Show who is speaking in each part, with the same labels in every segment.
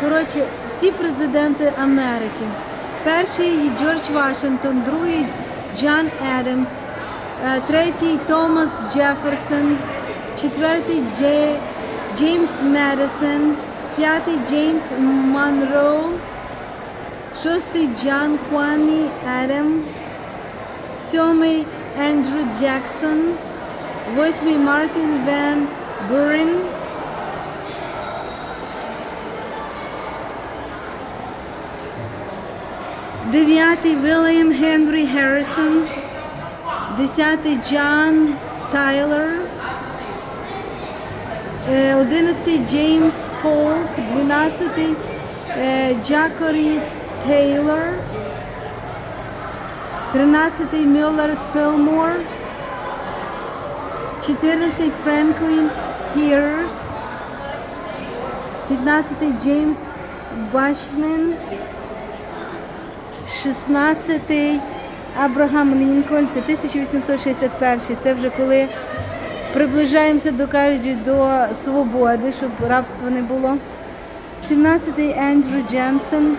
Speaker 1: Коротше, всі президенти Америки. Перший Джордж Вашингтон, другий Джон Адамс, е, третій Томас Джеферсон, четвертий Дже- Джеймс Медисон, п'ятий Джеймс Монро, шостий Джон Куані Адам, сьомий Ендрю Джексон, восьмий Мартін Ван Бурен, дев'ятий Вільям Генрі Гаррісон, десятий Джон Тайлер, е, одинадцятий Джеймс Полк, дванадцятий е, Джакорі Тейлор, тринадцятий Міллард Філмор, чотирнадцятий Френклін Пірс, п'ятнадцятий Джеймс Башмен, 16-й Абрагам Лінкольн, це 1861. Це вже коли приближаємося до кажуть, до свободи, щоб рабства не було. 17-й Ендрю Дженсен.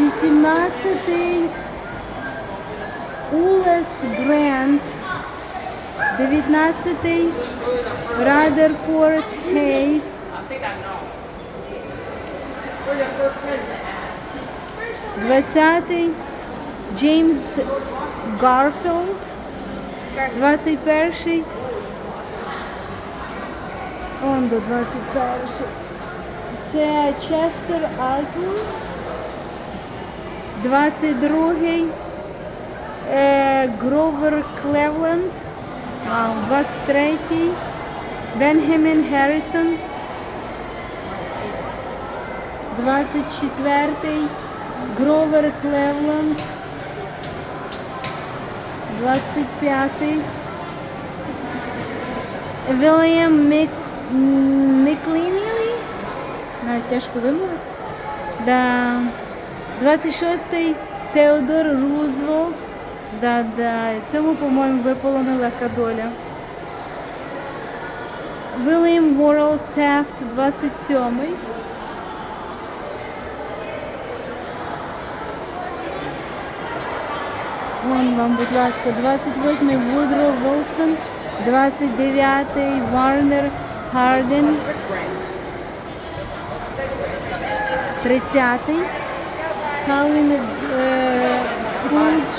Speaker 1: 18-й Улес Брент. 19-й Радерфорд Хейс. 20-й Джеймс Гарфілд. 21-й. Он до 21-й. Це Честер Артур. 22-й. Е, Гровер Клевленд. Вау, 23-й. Бенхемін Гаррісон. 24-й Гровер Клевленд. 25-й Вільям Мік... Міклінілі. Навіть тяжко вимовити. Да. 26-й Теодор Рузвельт. Да, да. Цьому, по-моєму, випала нелегка доля. Вільям Ворл Тефт, 27-й. Вон вам, будь ласка, 28-й Вудро Волсон, 29-й Варнер Харден, 30-й Калвін Гудж.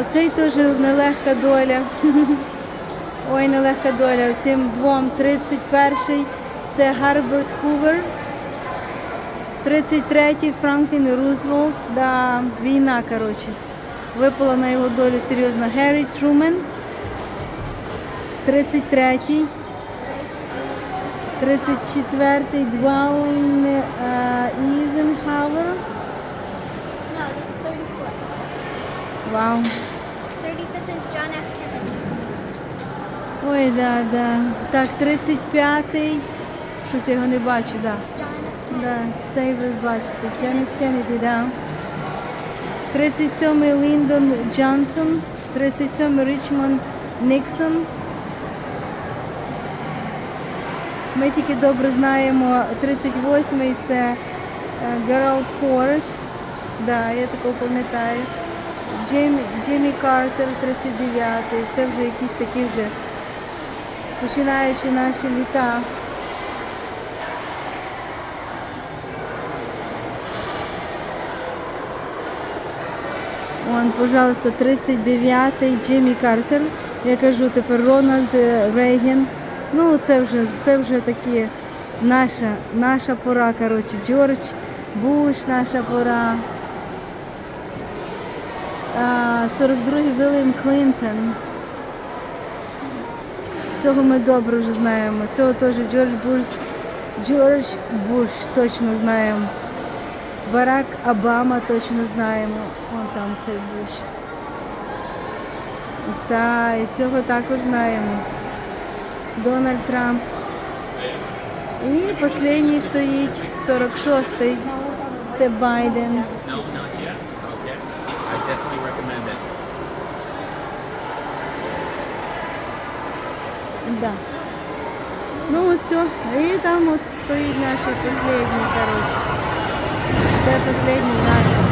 Speaker 1: Оцей теж нелегка доля. Ой, нелегка доля. Цим двом 31-й це Гарберт Хувер. 33-й Франклін Рузвельт, да, війна, коротше. Випала на його долю серйозно. Геррі Трумен. 33-й. 34-й Двалин е, Ізенхауер.
Speaker 2: No, that's 34th.
Speaker 1: Вау.
Speaker 2: 35th is John F. Kennedy.
Speaker 1: Ой, да, да. Так, 35-й. Щось я його не бачу, да. Да, цей ви бачите. Дженнет Кеннеді, да. 37-й Ліндон Джонсон. 37-й Річмонд Ніксон. Ми тільки добре знаємо 38-й це Гералд Форд. Да, я такого пам'ятаю. Джеймі, Джиммі Картер, 39-й. Це вже якісь такі вже починаючи наші літа. Вон, пожалуйста, 39-й Джиммі Картер. Я кажу тепер Рональд е, Рейган. Ну, це вже, це вже такі наша, наша пора, коротше, Джордж Буш, наша пора. 42-й Вільям Клінтон. Цього ми добре вже знаємо. Цього теж Джордж Буш, Джордж Буш точно знаємо. Барак Обама точно знаємо. Вон там цей Буш. Та, і цього також знаємо. Дональд Трамп. І останній стоїть 46-й. Це Байден. Да. Ну от все. І там от стоїть наш останній, коротше. Це последній наш